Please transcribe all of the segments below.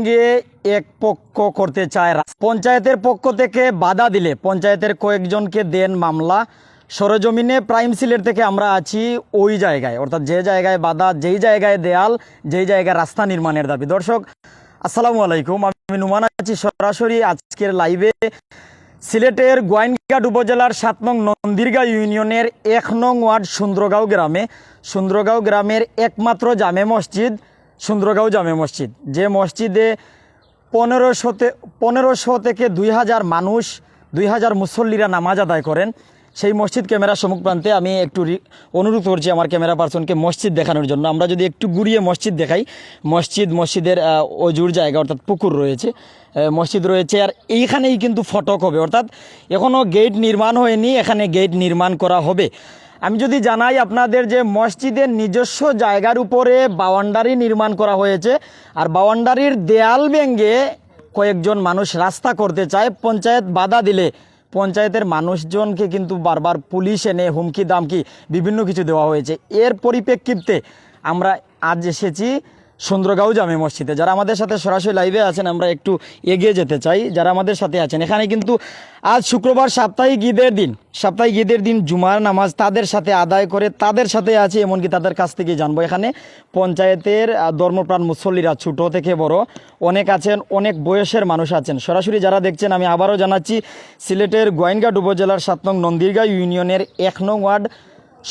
ভেঙে এক পক্ষ করতে চায় পঞ্চায়েতের পক্ষ থেকে বাধা দিলে পঞ্চায়েতের কয়েকজনকে দেন মামলা। সরজমিনে প্রাইম সিলেট থেকে আমরা আছি ওই জায়গায়। অর্থাৎ যে জায়গায় বাধা, যেই জায়গায় দেয়াল, যেই জায়গায় রাস্তা নির্মাণের দাবি। দর্শক, আসসালামু আলাইকুম। আমি নুমান আছি সরাসরি আজকের লাইভে। সিলেটের গোয়াইনঘাট উপজেলার সাত নং নন্দিরগাঁও ইউনিয়নের এক নং ওয়ার্ড সুন্দরগাঁও গ্রামে। সুন্দরগাঁও গ্রামের একমাত্র জামে মসজিদ সুন্দরগাঁও জামে মসজিদ, যে মসজিদে পনেরোশোতে, পনেরোশো থেকে দুই হাজার মানুষ, দুই হাজার মুসল্লিরা নামাজ আদায় করেন। সেই মসজিদ ক্যামেরা সম্মুখ প্রান্তে আমি একটু অনুরোধ করছি আমার ক্যামেরা পার্সনকে মসজিদ দেখানোর জন্য। আমরা যদি একটু ঘুরিয়ে মসজিদ দেখাই, মসজিদ, মসজিদের অজুর জায়গা, অর্থাৎ পুকুর রয়েছে মসজিদ রয়েছে, আর এইখানেই কিন্তু ফটক হবে। অর্থাৎ এখনও গেট নির্মাণ হয়নি, এখানে গেট নির্মাণ করা হবে। আমি যদি জানাই আপনাদের যে মসজিদের নিজস্ব জায়গার উপরে বাউন্ডারি নির্মাণ করা হয়েছে, আর বাউন্ডারির দেয়াল ভেঙ্গে কয়েকজন মানুষ রাস্তা করতে চায়, পঞ্চায়েত বাধা দিলে পঞ্চায়েতের মানুষজনকে কিন্তু বারবার পুলিশ এনে হুমকি দামকি বিভিন্ন কিছু দেওয়া হয়েছে। এর পরিপ্রেক্ষিতে আমরা আজ এসেছি সুন্দরগাঁও জামে মসজিদে। যারা আমাদের সাথে সরাসরি লাইভে আছেন, আমরা একটু এগিয়ে যেতে চাই। যারা আমাদের সাথে আছেন, এখানে কিন্তু আজ শুক্রবার সাপ্তাহিক ঈদের দিন। সাপ্তাহিক ঈদের দিন, জুমার নামাজ তাদের সাথে আদায় করে তাদের সাথে আছে, এমনকি তাদের কাছ থেকে জানব। এখানে পঞ্চায়েতের ধর্মপ্রাণ মুসল্লিরা, ছোট থেকে বড়, অনেক আছেন, অনেক বয়সের মানুষ আছেন। সরাসরি যারা দেখছেন, আমি আবারও জানাচ্ছি, সিলেটের গোয়াইনঘাট উপজেলার সাত নং নন্দিরগাঁও ইউনিয়নের এক নং ওয়ার্ড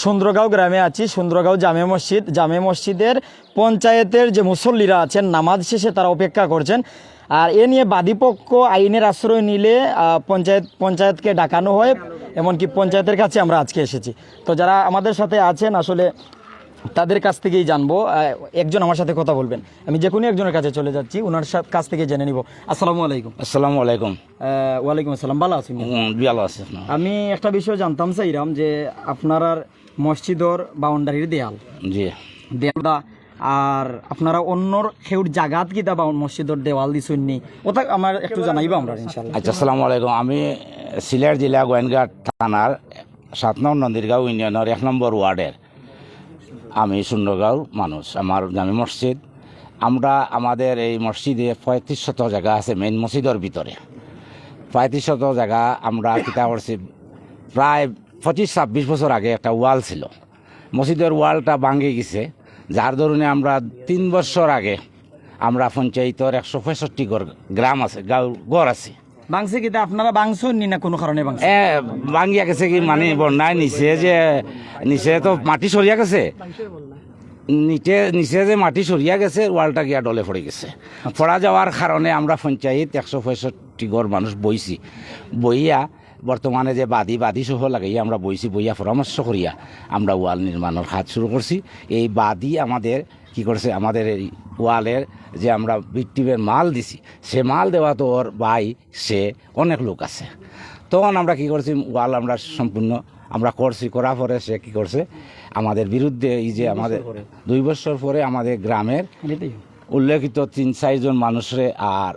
সুন্দরগাঁও গ্রামে আছি সুন্দরগাঁও জামে মসজিদ। জামে মসজিদের পঞ্চায়েতের যে মুসল্লিরা আছেন নামাজ শেষে তারা অপেক্ষা করছেন। আর এ নিয়ে বাদীপক্ষ আইনের আশ্রয় নিলে পঞ্চায়েত পঞ্চায়েতকে ডাকানো হয় এমনকি পঞ্চায়েতের কাছে আমরা আজকে এসেছি। তো যারা আমাদের সাথে আছেন আসলে তাদের কাছ থেকেই জানব। একজন আমার সাথে কথা বলবেন। আমি যে কোনো একজনের কাছে চলে যাচ্ছি ওনার কাছ থেকে জেনে নিব। আসসালামু আলাইকুম। আসসালামু আলাইকুম। ওয়ালাইকুম আসসালাম। ভালো আছি ভালো আছে আমি একটা বিষয় জানতাম চাইরাম যে আপনার মসজিদর বাউন্ডারির দেয়াল। জি। দেয়ালটা আর আপনারা অন্যর সেউর জাগাত কিতা বা মসজিদর দেওয়াল দিছুন নি ওটা আমার একটু জানাইবা আমরা ইনশাল্লাহ আচ্ছা আসসালামু আলাইকুম। আমি সিলেট জেলা গোয়েনঘাট থানার সাত নং নন্দীরগাঁও ইউনিয়নের এক নম্বর ওয়ার্ডের। আমি সুন্দরগাঁও মানুষ। আমার জামি মসজিদ। আমরা আমাদের এই মসজিদে পঁয়ত্রিশ শত জায়গা আছে মেইন মসজিদের ভিতরে। পঁয়ত্রিশ শত জায়গা আমরা কিতা করছি প্রায় পঁচিশ ছাব্বিশ বছর আগে একটা ওয়াল ছিল। মসজিদের ওয়ালটা ভাঙে গেছে। যার দরুনে আমরা তিন বছর আগে আমরা পঞ্চায়েতের একশো পঁয়ষট্টি গ্রাম আছে গড় আছে। বাংছে কিতা আপনারা বাংছুন নি না কোনো কারণে এ ভাঙ্গিয়া গেছে কি মানে বন্যায় নিচে যে নিচে তো মাটি সরিয়া গেছে। নিচে নিচে যে মাটি সরিয়া গেছে ওয়ালটা গিয়া ডলে পড়ে গেছে। পড়া যাওয়ার কারণে আমরা পঞ্চায়েত একশো পঁয়ষট্টি গড় মানুষ বইছি। বইয়া বর্তমানে যে বাদি বাদি সহ লাগাইয়া আমরা বইছি বইয়া পরামর্শ করিয়া আমরা ওয়াল নির্মাণের কাজ শুরু করছি। এই বাদি আমাদের কি করছে আমাদের এই ওয়ালের যে আমরা ভিক্টিমের মাল দিছি সে মাল দেওয়া তো ওর ভাই সে অনেক লোক আছে। তখন আমরা কি করছি ওয়াল আমরা সম্পূর্ণ আমরা করছি করার পরে সে কি করছে আমাদের বিরুদ্ধে এই যে আমাদের দুই বছর পরে আমাদের গ্রামের উল্লেখিত তিন চারজন মানুষরে আর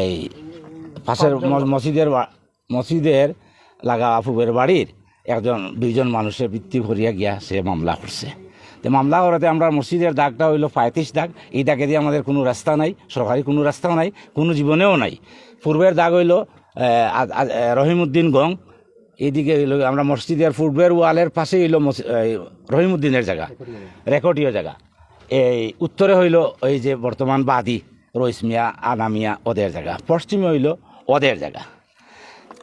এই পাশের মসজিদের মসজিদের লাগা আফুবের বাড়ির একজন, দুইজন মানুষের বৃত্তি ভরিয়া গিয়া সে মামলা করছে। তো মামলা করাতে আমরা মসজিদের দাগটা হইল পঁয়ত্রিশ দাগ। এই দাগে দিয়ে আমাদের কোনো রাস্তা নাই, সরকারি কোনো রাস্তাও নাই, কোনো জীবনেও নাই। পূর্বের দাগ হইল রহিমউদ্দিন গং। এইদিকে হইল, আমরা মসজিদের পূর্বের ওয়ালের পাশে হইল এই রহিমউদ্দিনের জায়গা, রেকর্ডীয় জায়গা। এই উত্তরে হইল ওই যে বর্তমান বাদি রইসমিয়া আনামিয়া ওদের জায়গা। পশ্চিমে হইল ওদের জায়গা।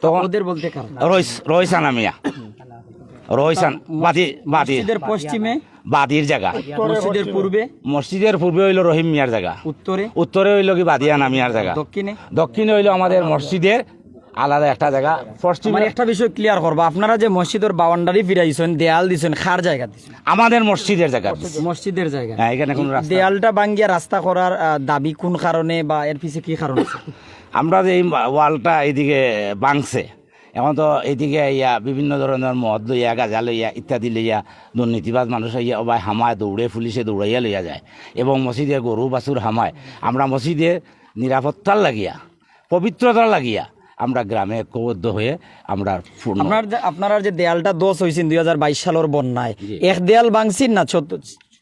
তখন ওদের বলতে কারণ রইস রইসান মসজিদের পশ্চিমে? বাদির জায়গা। মসজিদের পূর্বে? মসজিদের পূর্বে হইল রহিম মিয়ার জায়গা। উত্তরে? উত্তরে হইল কি বাদিয়া নামিয়ার জায়গা। দক্ষিণে? দক্ষিণে হইল আমাদের মসজিদের আলাদা একটা জায়গা। পশ্চিমে একটা বিষয় ক্লিয়ার করব। আপনারা যে মসজিদের বাউন্ডারি ফিরাইছেন দেয়াল দিছেন খার জায়গা দিছেন? আমাদের মসজিদের জায়গা মসজিদের জায়গা। হ্যাঁ এখানে কোনো দেয়ালটা ভাঙ্গিয়া রাস্তা করার দাবি কোন কারণে বা এর পিছে কি কারণ আছে? আমরা যে এই ওয়ালটা এইদিকে বাংছে এখন তো এইদিকে ইয়া বিভিন্ন ধরনের মদ লইয়া গাঁজা লইয়া ইত্যাদি লইয়া দুর্নীতিবাদ মানুষ ইয়া অবাই হামায় দৌড়ে পুলিশে দৌড়াইয়া লইয়া যায়। এবং মসজিদে গরু বাছুর হামায়। আমরা মসজিদে নিরাপত্তার লাগিয়া পবিত্রতার লাগিয়া আমরা গ্রামে ঐক্যবদ্ধ হয়ে আমরা আপনার যে- আপনারা যে দেয়ালটা দোষ হয়েছেন দুই হাজার বাইশ সালের বন্যায় এক দেয়াল ভাঙছেন না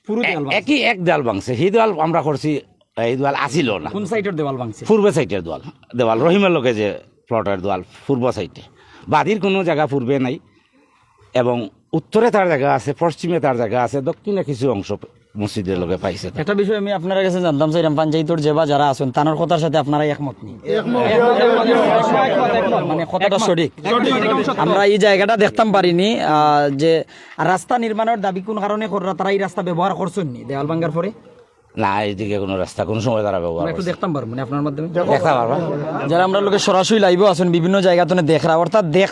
পুরো একই এক দেয়াল ভাঙছে সেই দেয়াল আমরা করছি এই দোয়াল আসিল না। কোন সাইডের দেওয়াল ভাঙছে? পূর্ব সাইডের দোয়াল দেওয়াল রহিমের লোকে যে প্লটের দোয়াল পূর্ব সাইডে। বাদির কোনো জায়গা পূর্বে নাই এবং উত্তরে তার জায়গা আছে পশ্চিমে তার জায়গা আছে দক্ষিণে কিছু অংশ মসজিদের লোকে পাইছে। একটা বিষয় আমি আপনার কাছে জানতাম চাইলাম পাঞ্চায়েতর যে বা যারা আছেন তানোর কথার সাথে আপনারা একমত নেই মানে কথাটা সঠিক। আমরা এই জায়গাটা দেখতাম পারিনি যে রাস্তা নির্মাণের দাবি কোন কারণে কররা তারা এই রাস্তা ব্যবহার করছেন নি? দেওয়াল ভাঙ্গার পরে? না এইদিকে কোনো রাস্তা কোনো সময় তারা ব্যবহার একটু দেখতাম পারব মানে আপনার মাধ্যমে? দেখা। পারবা? যারা আমরা লোকে সরাসরি লাইভও আছেন বিভিন্ন জায়গা তো দেখরা অর্থাৎ দেখ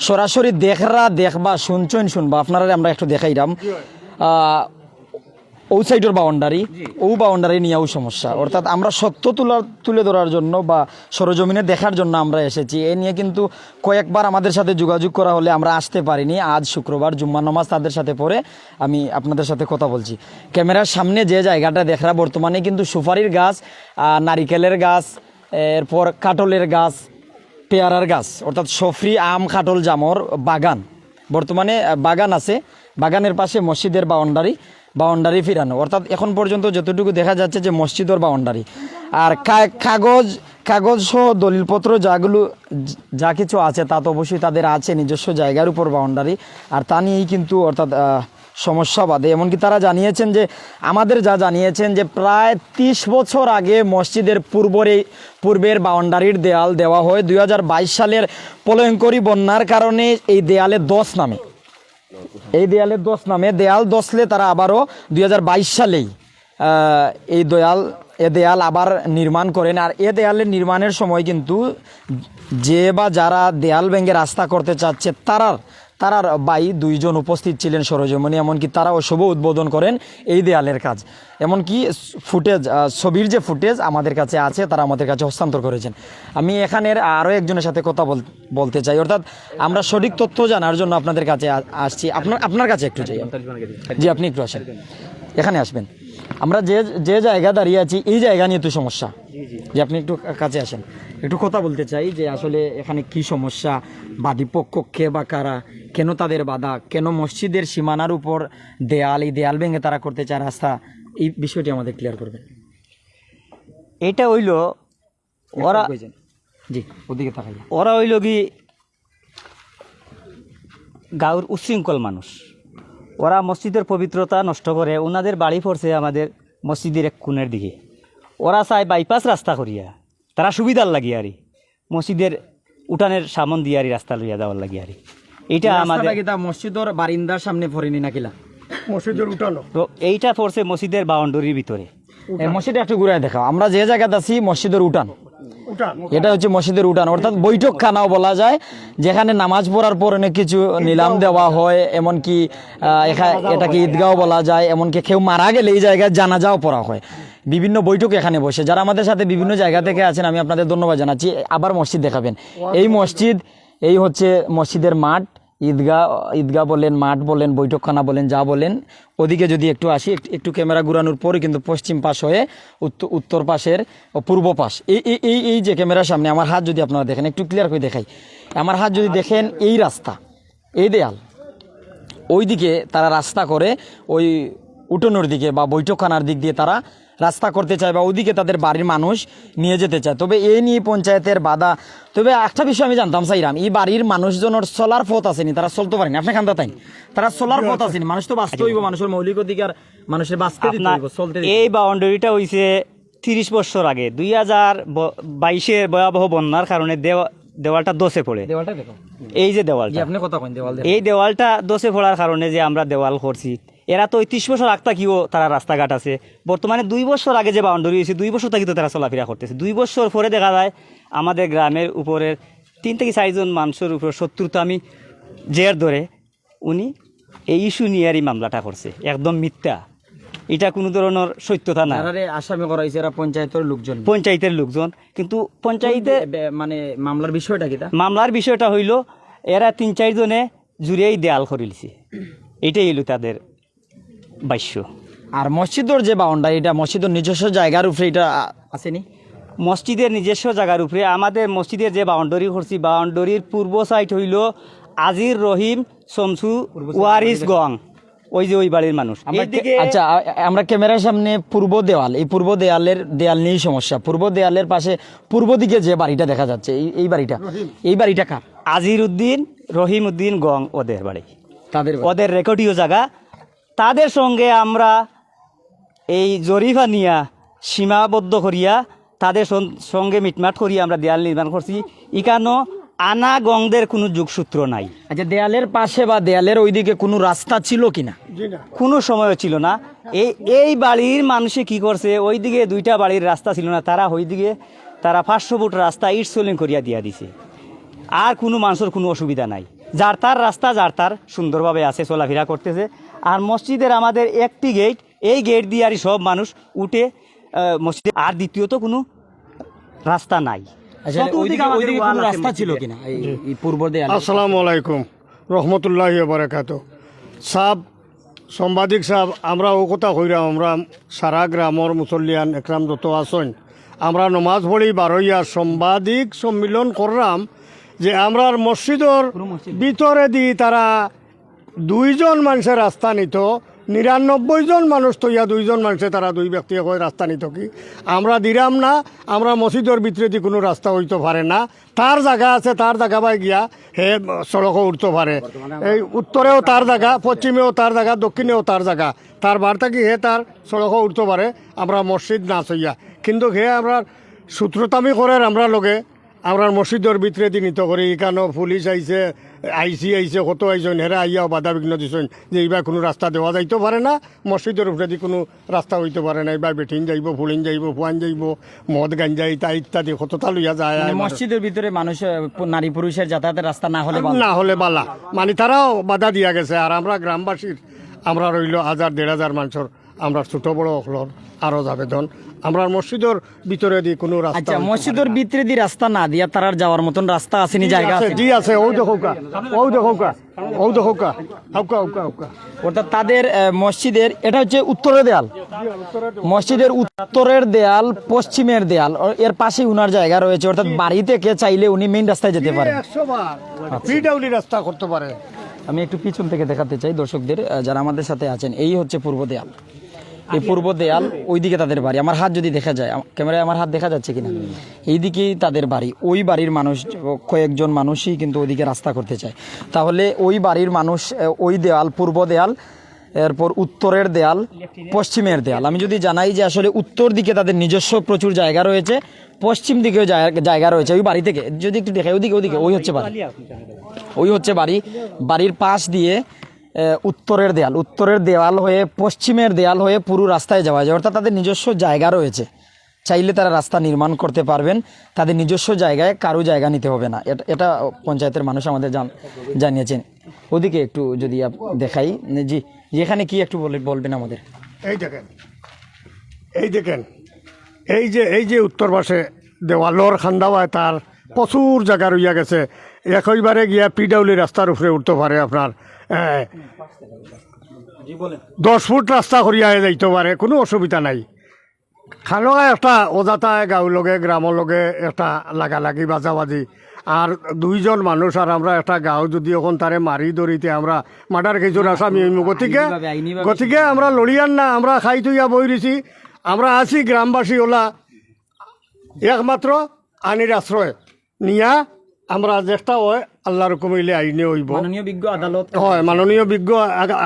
সরাসরি দেখরা দেখবা শুনছেন শুনবা। আপনারা আমরা একটু দেখাইলাম আহ, ও সাইডের বাউন্ডারি ও বাউন্ডারি নিয়েও সমস্যা। অর্থাৎ আমরা সত্য তুলা তুলে ধরার জন্য বা সরজমিনে দেখার জন্য আমরা এসেছি। এ নিয়ে কিন্তু কয়েকবার আমাদের সাথে যোগাযোগ করা হলে আমরা আসতে পারিনি। আজ শুক্রবার জুম্মা নামাজ তাদের সাথে পড়ে আমি আপনাদের সাথে কথা বলছি। ক্যামেরার সামনে যে জায়গাটা দেখরা বর্তমানে কিন্তু সুপারির গাছ নারিকেলের গাছ এরপর কাটলের গাছ পেয়ারার গাছ অর্থাৎ সফরি আম খাটল জামর বাগান। বর্তমানে বাগান আছে। বাগানের পাশে মসজিদের বাউন্ডারি বাউন্ডারি ফিরানো। অর্থাৎ এখন পর্যন্ত যতটুকু দেখা যাচ্ছে যে মসজিদের বাউন্ডারি। আর কাগজ কাগজ সহ দলিলপত্র যাগুলো, যা কিছু আছে তা তো অবশ্যই তাদের আছে, নিজস্ব জায়গার উপর বাউন্ডারি। আর তা নিয়েই কিন্তু অর্থাৎ সমস্যা বাদে এমনকি তারা জানিয়েছেন যে, আমাদের যা জানিয়েছেন যে প্রায় তিরিশ বছর আগে মসজিদের পূর্বরে পূর্বের বাউন্ডারির দেয়াল দেওয়া হয়। দুই হাজার বাইশ সালের প্রলয়ঙ্করী বন্যার কারণে এই দেয়ালে দশ নামে। এই দেয়ালের দোষ নামে, দেয়াল দশলে তারা আবারও দুই হাজার বাইশ সালেই এই দেয়াল, এ দেয়াল আবার নির্মাণ করেন। আর এ দেয়ালের নির্মাণের সময় কিন্তু যে বা যারা দেয়াল ভেঙে রাস্তা করতে চাচ্ছে, তারার তারার বাই দুইজন উপস্থিত ছিলেন সরজমনি, এমনকি তারাও শুভ উদ্বোধন করেন এই দেয়ালের কাজ। এমনকি ফুটেজ ছবির যে ফুটেজ আমাদের কাছে আছে, তারা আমাদের কাছে হস্তান্তর করেছেন। আমি এখানের আরও একজনের সাথে কথা বল- বলতে চাই। অর্থাৎ আমরা সঠিক তথ্য জানার জন্য আপনাদের কাছে আসছি। আপনার আপনার কাছে একটু চাই জি, আপনি একটু আসেন। এখানে আসবেন। আমরা যে যে জায়গা দাঁড়িয়ে আছি, এই জায়গা নিয়ে তো সমস্যা। যে আপনি একটু কাছে আসেন। একটু কথা বলতে চাই যে আসলে এখানে কি সমস্যা? বাদী পক্ষ কে বা কারা? কেন তাদের বাধা? কেন মসজিদের সীমানার উপর দেয়াল এই দেয়াল ভেঙে তারা করতে চায় রাস্তা? এই বিষয়টি আমাদের ক্লিয়ার করবে। এটা হইল ওরা। জি ওদিকে তাকাইয়া ওরা হইল কি গাঁর উচ্ছৃঙ্খল মানুষ। ওরা মসজিদের পবিত্রতা নষ্ট করে ওনাদের বাড়ি পড়ছে আমাদের মসজিদের এক কোণের দিকে। ওরা চায় বাইপাস রাস্তা করিয়া। তারা সুবিধার লাগে আরি। মসজিদের উঠানের সামন দিয়ে আরি রাস্তা লইয়া যাওয়ার লাগে আরি। এটা আমাদের মসজিদের বারিন্দার সামনে পড়েনি নাকিলা তো এইটা পড়ছে মসজিদের বাউন্ডারির ভিতরে। এই মসজিদে একটু ঘুরে দেখাও। আমরা যে জায়গাতে আছি মসজিদের উঠান। এটা হচ্ছে মসজিদের উঠান। অর্থাৎ বৈঠক খানাও বলা যায় যেখানে নামাজ পড়ার পর অনেক কিছু নিলাম দেওয়া হয় এমনকি আহ, এটাকে ঈদগাঁও বলা যায় এমনকি কেউ মারা গেলে এই জায়গায় জানাজাও পড়া হয়। বিভিন্ন বৈঠক এখানে বসে। যারা আমাদের সাথে বিভিন্ন জায়গা থেকে আছেন আমি আপনাদের ধন্যবাদ জানাচ্ছি। আবার মসজিদ দেখাবেন। এই মসজিদ এই হচ্ছে মসজিদের মাঠ। ঈদগাহ ঈদগাহ বলেন, মাঠ বলেন, বৈঠকখানা বলেন, যা বলেন, ওদিকে যদি একটু আসি একটু- ক্যামেরা ঘুরানোর পরে কিন্তু পশ্চিম পাশ হয়ে উত্তর পাশের পূর্ব পাশ। এই এই এই যে ক্যামেরার সামনে, আমার হাত যদি আপনারা দেখেন, একটু ক্লিয়ার করে দেখাই। আমার হাত যদি দেখেন, এই রাস্তা, এই দেয়াল, ওইদিকে তারা রাস্তা করে ওই উঠোনোর দিকে বা বৈঠকখানার দিক দিয়ে তারা রাস্তা করতে চায় বা ওইদিকে তাদের বাড়ির মানুষ নিয়ে যেতে চায়। তবে এই নিয়ে পঞ্চায়েতের বাধা। তবে একটা বিষয় আমি জানতাম চাইরাম এই বাড়ির মানুষজনের চলার পথ আসেনি তারা চলতে পারেনি আপনি খান্দা তাই? তারা চলার পথ আসেনি মানুষ তো বাঁচতে হইব মানুষের মৌলিক অধিকার মানুষের বাঁচতে দিতে হইব চলতে এই বাউন্ডারিটা হইছে তিরিশ বছর আগে দুই হাজার বাইশের ভয়াবহ বন্যার কারণে দেওয়া দেওয়ালটা দোষে পড়ে। দেওয়ালটা দেখো। এই যে দেওয়ালটা। আপনি কথা কইন দেওয়াল এই দেওয়ালটা দোষে পড়ার কারণে যে আমরা দেওয়াল করছি। এরা তো ত্রিশ বছর আগতা কিও তারা রাস্তাঘাট আছে। বর্তমানে দুই বছর আগে যে বাউন্ডারি হয়েছে দুই বছর থাকি তো তারা চলাফেরা করতেছে। দুই বছর পরে দেখা যায় আমাদের গ্রামের উপরের তিন থেকে চারজন মানুষের উপর শত্রুতা আমি জের ধরে উনি এই ইস্যু নিয়ে আর এই মামলাটা করছে। একদম মিথ্যা। এটা কোনো ধরনের সত্যতা না। আসামি করা হয়েছে এরা পঞ্চায়েতের লোকজন। পঞ্চায়েতের লোকজন। কিন্তু পঞ্চায়েতে মানে মামলার বিষয়টা কি মামলার বিষয়টা হইল এরা তিন চারজনে জুড়েই দেয়াল করিলছে এটাই হইল তাদের বাস্য আর মসজিদের যে বাউন্ডারি এটা মসজিদের নিজস্ব জায়গার উপরে এটা আসেনি? মসজিদের নিজস্ব জায়গার উপরে আমাদের মসজিদের যে বাউন্ডারি করছি বাউন্ডারির পূর্ব সাইড হইল আজির রহিম শমসু ওয়ারিস গং। ওই যে ওই বাড়ির মানুষ। আচ্ছা আমরা ক্যামেরার সামনে পূর্ব দেওয়াল। এই পূর্ব দেওয়ালের দেয়াল নিয়েই সমস্যা। পূর্ব দেওয়ালের পাশে পূর্ব দিকে যে বাড়িটা দেখা যাচ্ছে এই এই বাড়িটা। এই বাড়িটা কার? আজির উদ্দিন রহিম উদ্দিন গং ওদের বাড়ি। তাদের ওদের রেকর্ডীয় জায়গা। তাদের সঙ্গে আমরা এই জরিফা নিয়া সীমাবদ্ধ করিয়া তাদের সঙ্গে মিটমাট করিয়া আমরা দেয়াল নির্মাণ করছি। ইকানো আনা গংদের কোনো যোগসূত্র নাই। আচ্ছা দেয়ালের পাশে বা দেয়ালের ওইদিকে কোনো রাস্তা ছিল কিনা? কোনো সময়ও ছিল না। এই এই বাড়ির মানুষে কি করছে ওইদিকে দুইটা বাড়ির রাস্তা ছিল না তারা ওইদিকে তারা পাঁচশো ফুট রাস্তা ইট সোলিং করিয়া দিয়া দিছে। আর কোনো মানুষের কোনো অসুবিধা নাই। যার তার রাস্তা যার তার সুন্দরভাবে আছে চলাফেরা করতেছে। আর মসজিদের আমাদের একটি গেট এই গেট দিয়ে আর সব মানুষ উঠে মসজিদে। আর দ্বিতীয়ত কোনো রাস্তা নাই। আচ্ছা রাস্তা ছিল কিনা? এই পূর্ব আসসালামু আলাইকুম। রহমতুল্লাহ বারাকাত সাব সাংবাদিক সাহেব আমরা ও কথা কইরাম আমরা সারা গ্রামর মুসল্লিয়ান একরাম যত আসন আমরা নমাজ পড়ি বারইয়া সাংবাদিক সম্মিলন করলাম যে আমরার মসজিদর ভিতরে দি তারা দুইজন মানুষের রাস্তা নিত নিরানব্বই জন মানুষ তো ইয়া দুইজন মানুষে, তারা দুই ব্যক্তি হয়ে রাস্তা নিত কি? আমরা দিরাম না, আমরা মসজিদের ভিতরে কোনো রাস্তা হইতে পারে না। তার জায়গা আছে, তার জায়গা বাই গিয়া হে সড়কও উঠতে পারে। এই উত্তরেও তার জায়গা, পশ্চিমেও তার জায়গা, দক্ষিণেও তার জায়গা। তার বার্তা কি, হে তার সড়কও উঠতে পারে, আমরা মসজিদ না চইয়া কিন্তু হে আমরা সূত্রতামি করে আমরা লগে, আমরা মসজিদের ভিতরে দি নিত করি। এখানেও পুলিশ আইছে আইসি আইছে কত আইসন হেরা আইয়াও বাধা বিঘ্ন দিছেন যে এইবার কোনো রাস্তা দেওয়া যাইতে পারে না মসজিদের উপরে দি কোনো রাস্তা হইতে পারে না এইবার বেঠিন যাইব ফুলিন যাইব ফুয়ান যাইব মদ গাঞ্জা ইতা ইত্যাদি কতটা লইয়া যায় মানে মসজিদের ভিতরে মানুষ নারী পুরুষের যাতায়াতের রাস্তা না হলে। না হলে বালা মানে তারাও বাধা দিয়া গেছে আর আমরা গ্রামবাসীর আমরা রইল হাজার দেড় হাজার মানুষের আমরা ছোট বড় হলর আরও আবেদন আমরা মসজিদের ভিতরে দি কোনো রাস্তা আচ্ছা মসজিদের ভিতরে দিয়ে রাস্তা না দিয়া তারার যাওয়ার মতন রাস্তা আসেনি জায়গা আছে জি আছে ও দেখো কা ও দেখো কা ও দেখো কা আউকা আউকা আউকা অর্থাৎ তাদের মসজিদের এটা হচ্ছে উত্তরের দেয়াল। মসজিদের উত্তরের দেয়াল পশ্চিমের দেয়াল এর পাশে উনার জায়গা রয়েছে। অর্থাৎ বাড়ি থেকে চাইলে উনি মেইন রাস্তায় যেতে পারেন। একশো বার। পিডাব্লিউ রাস্তা করতে পারে। আমি একটু পিছন থেকে দেখাতে চাই দর্শকদের যারা আমাদের সাথে আছেন। এই হচ্ছে পূর্ব দেয়াল। এই পূর্ব দেয়াল, ওইদিকে তাদের বাড়ি। আমার হাত যদি দেখা যায় ক্যামেরায় আমার হাত দেখা যাচ্ছে কিনা? এইদিকেই তাদের বাড়ি। ওই বাড়ির মানুষ, কয়েকজন মানুষই কিন্তু ওইদিকে রাস্তা করতে চায়। তাহলে ওই বাড়ির মানুষ ওই দেয়াল, পূর্ব দেয়াল, এরপর উত্তরের দেয়াল, পশ্চিমের দেয়াল। আমি যদি জানাই যে আসলে উত্তর দিকে তাদের নিজস্ব প্রচুর জায়গা রয়েছে, পশ্চিম দিকেও জায়গা- রয়েছে। ওই বাড়ি থেকে, যদি একটু দেখাই ওইদিকে ওইদিকে, ওই হচ্ছে বাড়ি। ওই হচ্ছে বাড়ি। বাড়ির পাশ দিয়ে উত্তরের দেয়াল। উত্তরের দেওয়াল হয়ে পশ্চিমের দেয়াল হয়ে পুরো রাস্তায় যাওয়া যায়। অর্থাৎ তাদের নিজস্ব জায়গা রয়েছে। চাইলে তারা রাস্তা নির্মাণ করতে পারবেন। তাদের নিজস্ব জায়গায় কারও জায়গা নিতে হবে না। এটা এটা পঞ্চায়েতের মানুষ আমাদের জান- জানিয়েছেন। ওদিকে একটু যদি দেখাই। জি যেখানে কি একটু বলে, বলবেন আমাদের? এই দেখেন। এই দেখেন। এই যে এই যে উত্তর পাশে দেওয়ালর খান্দাওয়ায় তার প্রচুর জায়গা রইয়া গেছে। একইবারে গিয়া পিডাব্লিউ রাস্তার উপরে উঠতে পারে আপনার। এ, দশ ফুট রাস্তা করিয়া যাইতে পারে কোনো অসুবিধা নাই। খানোয়া একটা অজাতায় গাঁও লগে গ্রামের লগে একটা লাগালাগি বাজাবাজি। আর দুইজন মানুষ আর আমরা একটা গাঁও যদি এখন তারে মারি ধরিতে আমরা মাটার কিছু আসামি। গতিকে গতিকে আমরা লড়িয়ান না আমরা খাই তুইয়া বই রয়েছি আমরা আছি গ্রামবাসী ওলা। একমাত্র আনির আশ্রয়। নিয়া আমরা চেষ্টা হয় আল্লাহর কমিলে আইনে হইব। মাননীয় বিজ্ঞ আদালত হয় মাননীয় বিজ্ঞ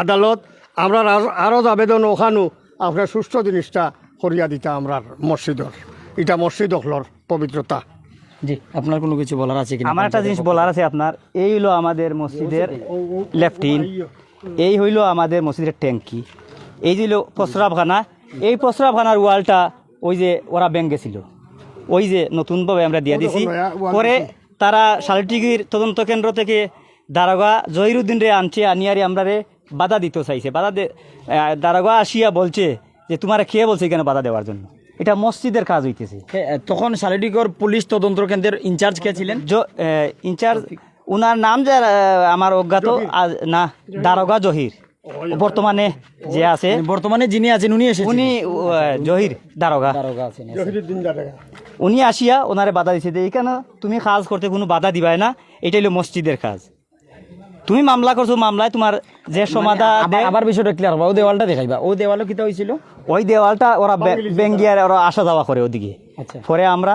আদালত আমরা আরও আবেদন ওখানো আপনার সুস্থ জিনিসটা করিয়া দিতা আমরা মসজিদর। এটা মসজিদ হলর পবিত্রতা। জি আপনার কোনো কিছু বলার আছে কিনা? আমার একটা জিনিস বলার আছে আপনার। এই হলো আমাদের মসজিদের লেফটিন। এই হইল আমাদের মসজিদের ট্যাঙ্কি। এই যে হলো প্রস্রাবখানা এই প্রস্রাবখানার ওয়ালটা ওই যে ওরা ব্যাঙ্ক গেছিল। ওই যে নতুনভাবে আমরা দিয়ে দিছি। পরে তারা শালটিগির তদন্ত কেন্দ্র থেকে দারোগা জহিরুদ্দিন রে আনছে আনিয়ারে আমরা রে বাধা দিতে চাইছে। বাধা দে দারোগা আসিয়া বলছে যে তোমার খেয়ে বলছে এখানে বাধা দেওয়ার জন্য? এটা মসজিদের কাজ হইতেছে। তখন শালিডিগড় পুলিশ তদন্ত কেন্দ্রের ইনচার্জ কে ছিলেন? ইনচার্জ উনার নাম যে আমার অজ্ঞাত না দারোগা জহির। বর্তমানে যে আছে বর্তমানে যিনি আছেন উনি এসেছেন। উনি জহির দারোগা। দারোগা আছেন উনি আসিয়া ওনারে বাধা দিছে যে এইখানে তুমি কাজ করতে কোনো বাধা দিবাই না এটা হলো মসজিদের কাজ। তুমি মামলা করছ মামলায় তোমার যে সমাধান আবার বিষয়টা ক্লিয়ার হবে ও দেওয়ালটা দেখাইবা। ও দেওয়ালও কিতা হয়েছিল ওই দেওয়ালটা ওরা বেঙ্গিয়ার ওরা আসা যাওয়া করে ওদিকে। আচ্ছা। পরে আমরা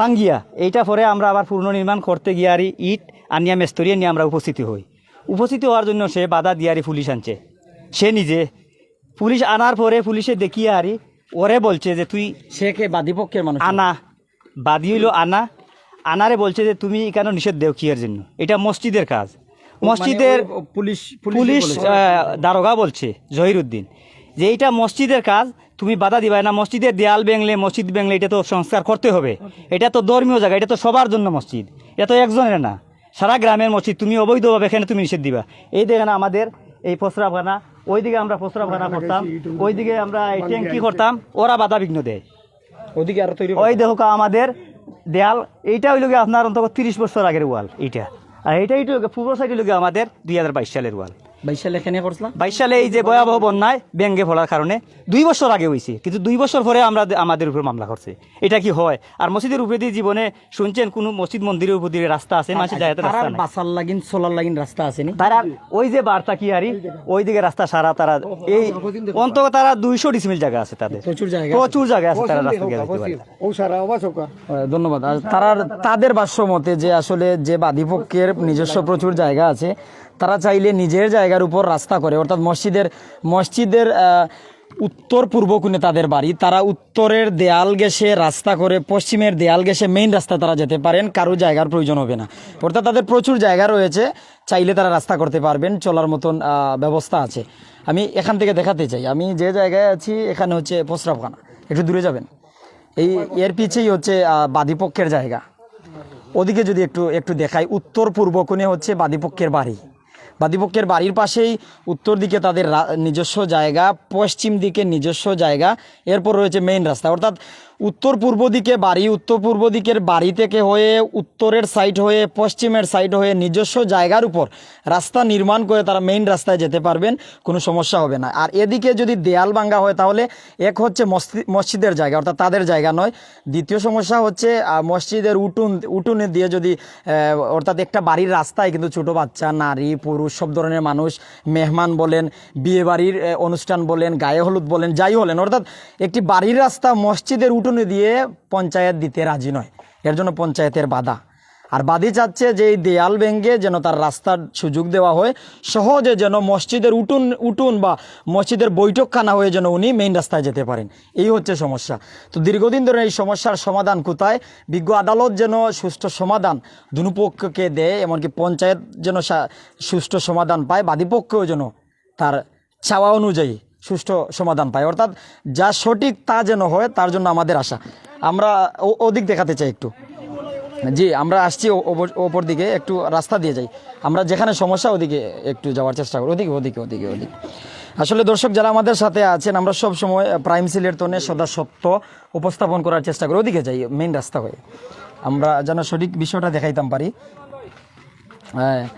বাঙ্গিয়া এইটা পরে আমরা আবার পুনর্নির্মাণ করতে গিয়ে আর ইট আনিয়া মেস্তরিয়া নিয়ে আমরা উপস্থিতি হই। উপস্থিত হওয়ার জন্য সে বাধা দিয়ারি পুলিশ আনছে। সে নিজে পুলিশ আনার পরে পুলিশে দেখিয়ে আরি ওরে বলছে যে তুই সে কে? বাদীপক্ষের মানুষ? আনা। বাদি হইল আনা। আনারে বলছে যে তুমি কেন নিষেধ দেও কিয়ের জন্য? এটা মসজিদের কাজ। মসজিদের মানে ও পুলিশ পুলিশ দারোগা বলছে জহিরুদ্দিন যে এইটা মসজিদের কাজ তুমি বাধা দিবা না। মসজিদের দেয়াল বেংলে মসজিদ বেংলে এটা তো সংস্কার করতে হবে। এটা তো ধর্মীয় জায়গা এটা তো সবার জন্য মসজিদ। এটা তো একজনের না। সারা গ্রামের মসজিদ তুমি অবৈধভাবে এখানে তুমি নিষেধ দিবা। এই দেখে না আমাদের এই প্রস্রাবখানা ওইদিকে আমরা প্রস্রাবখানা করতাম ওইদিকে আমরা এই ট্যাঙ্কি করতাম ওরা বাধা বিঘ্ন দেয়। ওদিকে আরও তৈরি ওই দেখো আমাদের দেয়াল এইটা হইল লোক আপনার অন্তত তিরিশ বছর আগের ওয়াল এইটা। আর এইটা হইল পূর্ব সাইড হইল আমাদের দুই হাজার বাইশ সালের ওয়াল। বাইশাল এখানে করছিলাম বাইশ সালে এই যে ভয়াবহ বন্যায় ব্যাঙ্গে ফলার কারণে দুই বছর আগে হয়েছে কিন্তু দুই বছর পরে আমরা আমাদের উপর মামলা করছে। এটা কি হয়? আর মসজিদের উপরে দিয়ে জীবনে শুনছেন কোন মসজিদ মন্দিরের উপর দিয়ে রাস্তা আছে মাসে যায় রাস্তা নাই? বাসার লাগিন সোলার লাগিন রাস্তা আসেনি তারা ওই যে বার্তা কি হারি? ওই দিকে রাস্তা সারা তারা এই অন্তত তারা দুইশো ডিসমিল জায়গা আছে তাদের। প্রচুর জায়গা প্রচুর জায়গা আছে তারা রাস্তা ও সারা ধন্যবাদ। তারা তাদের ভাষ্য মতে যে আসলে যে বাদীপক্ষের নিজস্ব প্রচুর জায়গা আছে তারা চাইলে নিজের জায়গার উপর রাস্তা করে। অর্থাৎ মসজিদের মসজিদের উত্তর পূর্ব কোণে তাদের বাড়ি। তারা উত্তরের দেয়াল গেছে রাস্তা করে, পশ্চিমের দেয়াল গেছে মেইন রাস্তা তারা যেতে পারেন। কারও জায়গার প্রয়োজন হবে না। অর্থাৎ তাদের প্রচুর জায়গা রয়েছে। চাইলে তারা রাস্তা করতে পারবেন, চলার মতন ব্যবস্থা আছে। আমি এখান থেকে দেখাতে চাই। আমি যে জায়গায় আছি, এখানে হচ্ছে প্রস্রাবখানা। একটু দূরে যাবেন? এই, এর পিছেই হচ্ছে বাদীপক্ষের জায়গা। ওদিকে যদি একটু একটু দেখাই, উত্তর পূর্ব কোণে হচ্ছে বাদীপক্ষের বাড়ি। বাদীপক্ষের বাড়ির পাশেই উত্তর দিকে তাদের নিজস্ব জায়গা, পশ্চিম দিকে নিজস্ব জায়গা, এরপর রয়েছে মেইন রাস্তা। অর্থাৎ উত্তর পূর্ব দিকে বাড়ি, উত্তর পূর্ব দিকের বাড়ি থেকে হয়ে উত্তরের সাইড হয়ে পশ্চিমের সাইড হয়ে নিজস্ব জায়গার উপর রাস্তা নির্মাণ করে তারা মেইন রাস্তায় যেতে পারবেন, কোনো সমস্যা হবে না। আর এদিকে যদি দেয়াল ভাঙ্গা হয় তাহলে এক হচ্ছে মসজি- মসজিদের জায়গা, অর্থাৎ তাদের জায়গা নয়। দ্বিতীয় সমস্যা হচ্ছে মসজিদের উঠুন, উঠুনে দিয়ে যদি অর্থাৎ একটা বাড়ির রাস্তায় কিন্তু ছোট বাচ্চা, নারী, পুরুষ, সব ধরনের মানুষ, মেহমান বলেন বিয়ে বাড়ির অনুষ্ঠান বলেন, গায়ে হলুদ বলেন, যাই হলেন অর্থাৎ একটি বাড়ির রাস্তা মসজিদের উঠোনে দিয়ে পঞ্চায়েত দিতে রাজি নয়। এর জন্য পঞ্চায়েতের বাধা। আর বাদী চাচ্ছে যে এই দেয়াল ভেঙ্গে যেন তার রাস্তার সুযোগ দেওয়া হয়, সহজে যেন মসজিদের উঠুন উঠুন বা মসজিদের বৈঠকখানা হয়ে যেন উনি মেইন রাস্তায় যেতে পারেন। এই হচ্ছে সমস্যা। তো দীর্ঘদিন ধরে এই সমস্যার সমাধান কোথায়? বিজ্ঞ আদালত যেন সুষ্ঠু সমাধান দুপক্ষকে দেয়, এমনকি পঞ্চায়েত যেন সুষ্ঠু সমাধান পায়, বাদীপক্ষও যেন তার চাওয়া অনুযায়ী। সুষ্ঠু সমাধান পায়। অর্থাৎ যা সঠিক তা যেন হয়, তার জন্য আমাদের আশা। আমরা ওদিক দেখাতে চাই একটু। জি, আমরা আসছি ওপর- দিকে, একটু রাস্তা দিয়ে যাই। আমরা যেখানে সমস্যা, ওদিকে একটু যাওয়ার চেষ্টা করি। ওদিকে ওদিকে ওদিকে ওদিকে। আসলে দর্শক, যারা আমাদের সাথে আছেন, আমরা সব সময় প্রাইম সিলের তনে সদা সত্য উপস্থাপন করার চেষ্টা করি। ওদিকে যাই মেইন রাস্তা হয়ে। আমরা যেন সঠিক বিষয়টা দেখাইতাম পারি। হ্যাঁ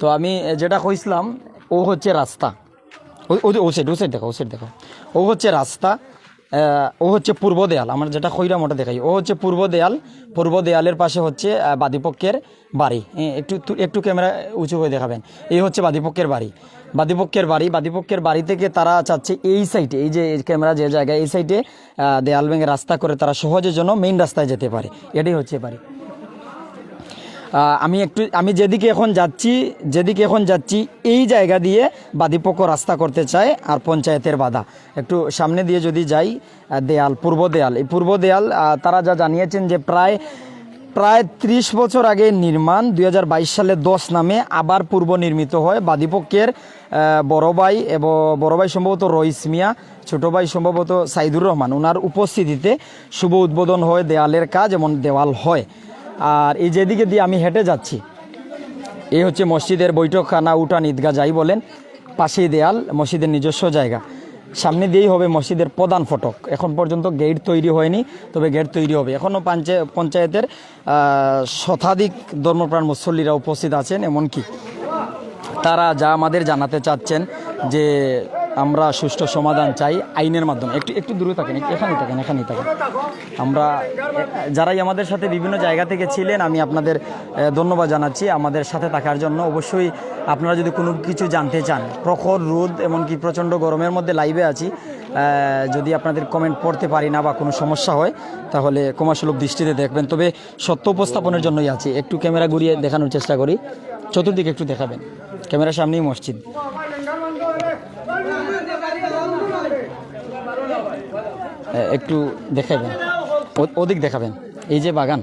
তো আমি যেটা কইছিলাম, ও হচ্ছে রাস্তা। ওই ও সাইড ও সাইড দেখো, ও সাইড দেখো। ও হচ্ছে রাস্তা ও হচ্ছে পূর্ব দেয়াল। আমার যেটা কইরাম ওটা দেখাই। ও হচ্ছে পূর্ব দেয়াল। পূর্ব দেয়ালের পাশে হচ্ছে বাদীপক্ষের বাড়ি। একটু একটু ক্যামেরা উঁচু হয়ে দেখাবেন। এই হচ্ছে বাদীপক্ষের বাড়ি। বাদীপক্ষের বাড়ি বাদীপক্ষের বাড়ি থেকে তারা চাচ্ছে এই সাইডে, এই যে ক্যামেরা যে জায়গায়, এই সাইডে দেয়াল ভেঙে রাস্তা করে তারা সহজের জন্য মেইন রাস্তায় যেতে পারে। এটাই হচ্ছে বাড়ি। আমি একটু, আমি যেদিকে এখন যাচ্ছি, যেদিকে এখন যাচ্ছি, এই জায়গা দিয়ে বাদীপক্ষ রাস্তা করতে চায় আর পঞ্চায়েতের বাধা। একটু সামনে দিয়ে যদি যাই দেয়াল, পূর্ব দেয়াল। এই পূর্ব দেয়াল তারা যা জানিয়েছেন যে প্রায় প্রায় ত্রিশ বছর আগে নির্মাণ দু হাজার বাইশ সালে দশ নামে আবার পূর্ব নির্মিত হয়। বাদীপক্ষের বড় ভাই এবং বড় ভাই সম্ভবত রইস মিয়া, ছোট ভাই সম্ভবত সাইদুর রহমান ওনার উপস্থিতিতে শুভ উদ্বোধন হয় দেয়ালের কাজ এমন দেওয়াল হয়। আর এই যেদিকে দিয়ে আমি হেঁটে যাচ্ছি, এই হচ্ছে মসজিদের বৈঠকখানা, উঠান, ঈদগাহ, যাই বলেন, পাশেই দেয়াল, মসজিদের নিজস্ব জায়গা। সামনে দিয়েই হবে মসজিদের প্রধান ফটক। এখন পর্যন্ত গেট তৈরি হয়নি, তবে গেট তৈরি হবে। এখনও পঞ্চায়েত পঞ্চায়েতের শতাধিক ধর্মপ্রাণ মুসল্লিরা উপস্থিত আছেন, এমনকি তারা যা আমাদের জানাতে চাচ্ছেন যে আমরা সুষ্ঠু সমাধান চাই আইনের মাধ্যমে। একটু একটু দূরে থাকেন এখানেই থাকেন এখানেই থাকেন। আমরা, যারাই আমাদের সাথে বিভিন্ন জায়গা থেকে ছিলেন, আমি আপনাদের ধন্যবাদ জানাচ্ছি আমাদের সাথে থাকার জন্য। অবশ্যই আপনারা যদি কোনো কিছু জানতে চান, প্রখর রোদ, এমনকি প্রচণ্ড গরমের মধ্যে লাইভে আছি যদি আপনাদের কমেন্ট পড়তে পারি না বা কোনো সমস্যা হয়, তাহলে ক্ষমাসুলভ দৃষ্টিতে দেখবেন। তবে সত্য উপস্থাপনের জন্যই আছি। একটু ক্যামেরা ঘুরিয়ে দেখানোর চেষ্টা করি। চতুর্দিকে একটু দেখাবেন। ক্যামেরার সামনেই মসজিদ এ, একটু দেখাবেন। অধিক ওদিক দেখাবেন। এই যে বাগান।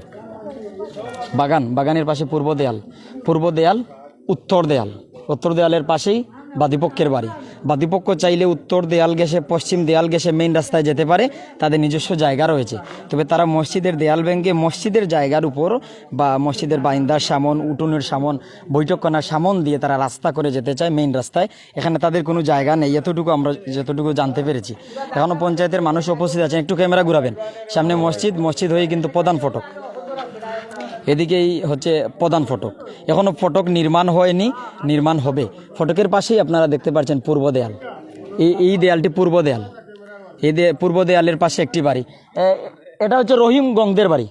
বাগান, বাগানের পাশে পূর্ব দেয়াল। পূর্ব দেয়াল, উত্তর দেয়াল। উত্তর দেয়ালের পাশেই বাদিপক্ষের বাড়ি। বাদীপক্ষ চাইলে উত্তর দেয়াল গেছে পশ্চিম দেয়াল গেছে মেইন রাস্তায় যেতে পারে, তাদের নিজস্ব জায়গা রয়েছে। তবে তারা মসজিদের দেয়াল ভেঙে মসজিদের জায়গার উপর বা মসজিদের বাইন্দার সামন, উঠোনের সামন, বৈঠকখানার সামন দিয়ে তারা রাস্তা করে যেতে চায় মেইন রাস্তায়। এখানে তাদের কোনো জায়গা নেই, এতটুকু আমরা যতটুকু জানতে পেরেছি। এখনও পঞ্চায়েতের মানুষ উপস্থিত আছেন, একটু ক্যামেরা ঘুরাবেন। সামনে মসজিদ মসজিদ হয়ে কিন্তু প্রধান ফটক। এদিকেই হচ্ছে প্রধান ফটক। এখনও ফটক নির্মাণ হয়নি, নির্মাণ হবে। ফটকের পাশেই আপনারা দেখতে পাচ্ছেন পূর্ব দেয়াল। এই এই দেয়ালটি পূর্ব দেয়াল। এই পূর্ব দেয়ালের পাশে একটি বাড়ি। এটা হচ্ছে রহিম গংদের বাড়ি।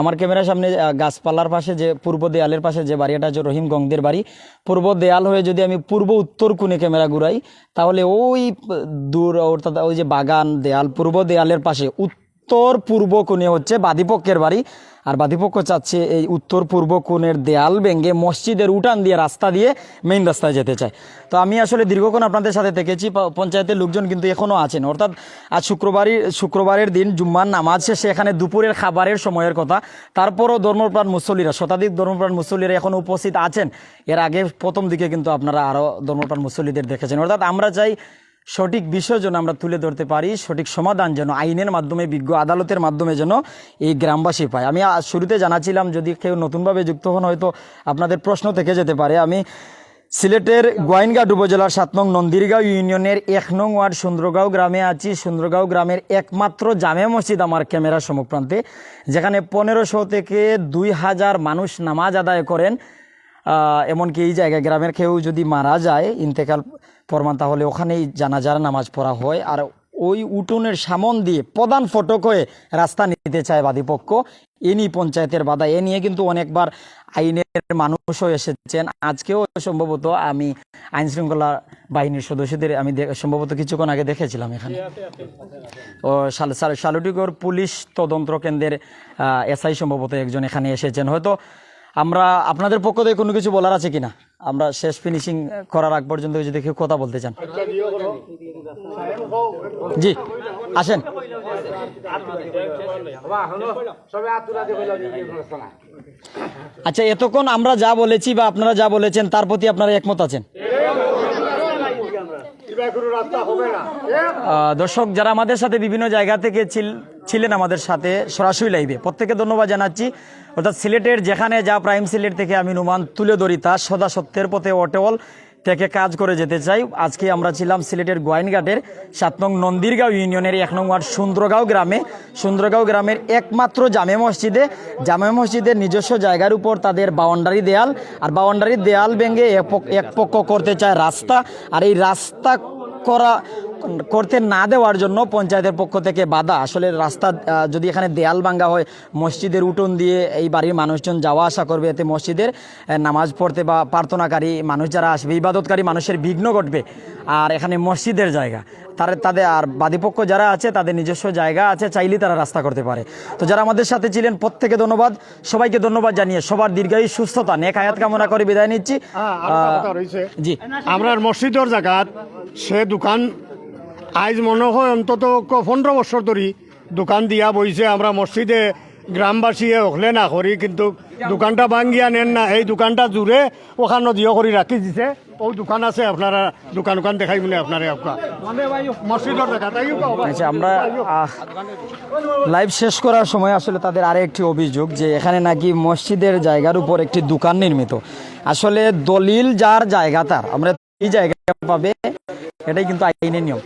আমার ক্যামেরার সামনে গাছপালার পাশে যে, পূর্ব দেয়ালের পাশে যে বাড়ি, এটা হচ্ছে রহিম গংদের বাড়ি। পূর্ব দেয়াল হয়ে যদি আমি পূর্ব উত্তর কোণে ক্যামেরা ঘুরাই, তাহলে ওই, দূর অর্থাৎ ওই যে বাগান দেয়াল, পূর্ব দেয়ালের পাশে উত্তর পূর্ব কোণে হচ্ছে বাদীপক্ষের বাড়ি। আর বাদীপক্ষ চাচ্ছে এই উত্তর পূর্ব কোণের দেয়াল ভেঙে মসজিদের উঠান দিয়ে রাস্তা দিয়ে মেইন রাস্তায় যেতে চায়। তো আমি আসলে দীর্ঘক্ষণ আপনাদের সাথে থেকেছি পঞ্চায়েতের লোকজন কিন্তু এখনও আছেন। অর্থাৎ আজ শুক্রবারই, শুক্রবারের দিন জুম্মার নামাজ শেষে এখানে দুপুরের খাবারের সময়ের কথা। তারপরও ধর্মপ্রাণ মুসল্লিরা, শতাধিক ধর্মপ্রাণ মুসল্লিরা এখনও উপস্থিত আছেন। এর আগে প্রথম দিকে কিন্তু আপনারা আরও ধর্মপ্রাণ মুসল্লিদের দেখেছেন। অর্থাৎ আমরা চাই সঠিক বিষয় যেন আমরা তুলে ধরতে পারি, সঠিক সমাধান যেন আইনের মাধ্যমে, বিজ্ঞ আদালতের মাধ্যমে যেন এই গ্রামবাসী পায়। আমি শুরুতে জানাছিলাম যদি কেউ নতুনভাবে যুক্ত হন, হয়তো আপনাদের প্রশ্ন থেকে যেতে পারে। আমি সিলেটের গোয়াইনঘাট উপজেলার সাত নং নন্দিরগাঁও ইউনিয়নের এক নং ওয়ার্ড সুন্দরগাঁও গ্রামে আছি। সুন্দরগাঁও গ্রামের একমাত্র জামে মসজিদ আমার ক্যামেরার সম্মুখপ্রান্তে যেখানে পনেরোশো থেকে দুই হাজার মানুষ নামাজ আদায় করেন। এমনকি এই জায়গায় গ্রামের কেউ যদি মারা যায়, ইন্তেকাল ফরমান তাহলে ওখানেই জানাজার নামাজ পড়া হয়। আর ওই উঠোনের সামন দিয়ে প্রধান ফটক হয়ে রাস্তা নিতে চায় বাদীপক্ষ। এ নিয়ে পঞ্চায়েতের বাধা। এ নিয়ে কিন্তু অনেকবার আইনের মানুষও এসেছেন। আজকেও সম্ভবত আমি আইন শৃঙ্খলা বাহিনীর সদস্যদের, আমি সম্ভবত কিছুক্ষণ আগে দেখেছিলাম এখানে। ও, শাল- শাল- শালুটিগড় পুলিশ তদন্ত কেন্দ্রের এসআই সম্ভবত একজন এখানে এসেছেন। হয়তো আমরা আপনাদের পক্ষ থেকে কোনো কিছু বলার আছে কিনা? আমরা শেষ ফিনিশিং করার আগ পর্যন্ত যদি কেউ কথা বলতে চান। জি, আসেন। আচ্ছা এতক্ষণ আমরা যা বলেছি বা আপনারা যা বলেছেন, তার প্রতি আপনারা একমত আছেন? দর্শক, যারা আমাদের সাথে বিভিন্ন জায়গা থেকে ছিলেন আমাদের সাথে সরাসরি লাইভে প্রত্যেকে ধন্যবাদ জানাচ্ছি। অর্থাৎ সিলেটের যেখানে যা প্রাইম সিলেট থেকে আমি নুমান তুলে ধরি, তা সদা সত্যের পথে অটল। থেকে কাজ করে যেতে চাই। আজকে আমরা ছিলাম সিলেটের গোয়াইনঘাটের সাত নং নন্দিরগাঁও ইউনিয়নের এক নং ওয়ার্ড সুন্দরগাঁও গ্রামে। সুন্দরগাঁও গ্রামের একমাত্র জামে মসজিদে। জামে মসজিদের নিজস্ব জায়গার উপর তাদের বাউন্ডারি দেয়াল। আর বাউন্ডারি দেয়াল ভেঙে এক পক্ষ করতে চায় রাস্তা। আর এই রাস্তা করা করতে না দেওয়ার জন্য পঞ্চায়েতের পক্ষ থেকে বাধা। আসলে রাস্তা যদি এখানে দেয়াল ভাঙ্গা হয় মসজিদের উঠোন দিয়ে এই বাড়ির মানুষজন যাওয়া আসা করবে এতে মসজিদের নামাজ পড়তে বা প্রার্থনাকারী মানুষ যারা আসবে ইবাদতকারী মানুষের বিঘ্ন ঘটবে আর এখানে মসজিদের জায়গা। তার তাদের আর বাদীপক্ষ যারা আছে তাদের নিজস্ব জায়গা আছে চাইলেই তারা রাস্তা করতে পারে। তো যারা আমাদের সাথে ছিলেন প্রত্যেকে ধন্যবাদ। সবাইকে ধন্যবাদ জানিয়ে সবার দীর্ঘায়ু সুস্থতা। নেক হায়াত কামনা করে বিদায় নিচ্ছি। হ্যাঁ, জি। আমরা মসজিদের জায়গাত সে দোকান আজ মনে হয় অন্তত পনেরো বছর ধরি দোকান দিয়া বইছে, আমরা মসজিদে গ্রামবাসী হলে না করি, কিন্তু দোকানটা ভাঙ্গিয়া নেন না, এই দোকানটা জুড়ে ওখানে দিও করে রাখি দিছে। ওই দোকান আছে, আপনারা দোকান দোকান দেখাই মানে আপনারা মসজিদের আচ্ছা আমরা লাইভ শেষ করার সময় আসলে তাদের আরে একটি অভিযোগ যে এখানে নাকি মসজিদের জায়গার উপর একটি দোকান নির্মিত। আসলে দলিল যার জায়গা তার, আমরা এই জায়গা পাবে, এটাই কিন্তু আইনের নিয়ম।